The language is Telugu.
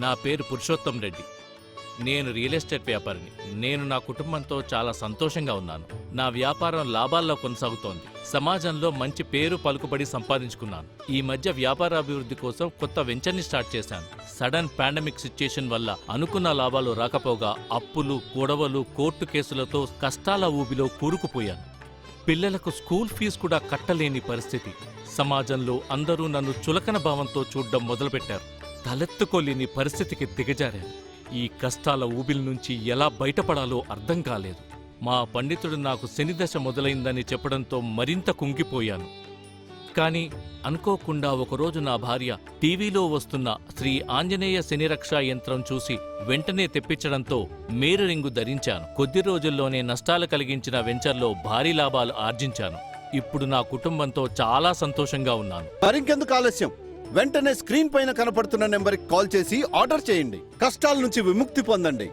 నా పేరు పురుషోత్తం రెడ్డి. నేను రియల్ ఎస్టేట్ వ్యాపారిని. నేను నా కుటుంబంతో చాలా సంతోషంగా ఉన్నాను. నా వ్యాపారం లాభాల్లో కొనసాగుతోంది. సమాజంలో మంచి పేరు పలుకుబడి సంపాదించుకున్నాను. ఈ మధ్య వ్యాపార అభివృద్ధి కోసం కొత్త వెంచర్ని స్టార్ట్ చేశాను. సడన్ పాండమిక్ సిచ్యుయేషన్ వల్ల అనుకున్న లాభాలు రాకపోగా అప్పులు గొడవలు కోర్టు కేసులతో కష్టాల ఊబిలో కూరుకుపోయాను. పిల్లలకు స్కూల్ ఫీజు కూడా కట్టలేని పరిస్థితి. సమాజంలో అందరూ నన్ను చులకన భావంతో చూడ్డం మొదలుపెట్టారు. తలెత్తుకోలేని పరిస్థితికి దిగజారాను. ఈ కష్టాల ఊబిలి నుంచి ఎలా బయటపడాలో అర్థం కాలేదు. మా పండితుడు నాకు శనిదశ మొదలైందని చెప్పడంతో మరింత కుంగిపోయాను. కానీ అనుకోకుండా ఒకరోజు నా భార్య టీవీలో వస్తున్న శ్రీ ఆంజనేయ శనిరక్ష యంత్రం చూసి వెంటనే తెప్పించడంతో మేరు రింగు ధరించాను. కొద్ది రోజుల్లోనే నష్టాలు కలిగించిన వెంచర్లో భారీ లాభాలు ఆర్జించాను. ఇప్పుడు నా కుటుంబంతో చాలా సంతోషంగా ఉన్నాను. మరింకెందుకు ఆలస్యం? వెంటనే స్క్రీన్ పైన కనపడుతున్న నెంబర్కి కాల్ చేసి ఆర్డర్ చేయండి. కష్టాల నుంచి విముక్తి పొందండి.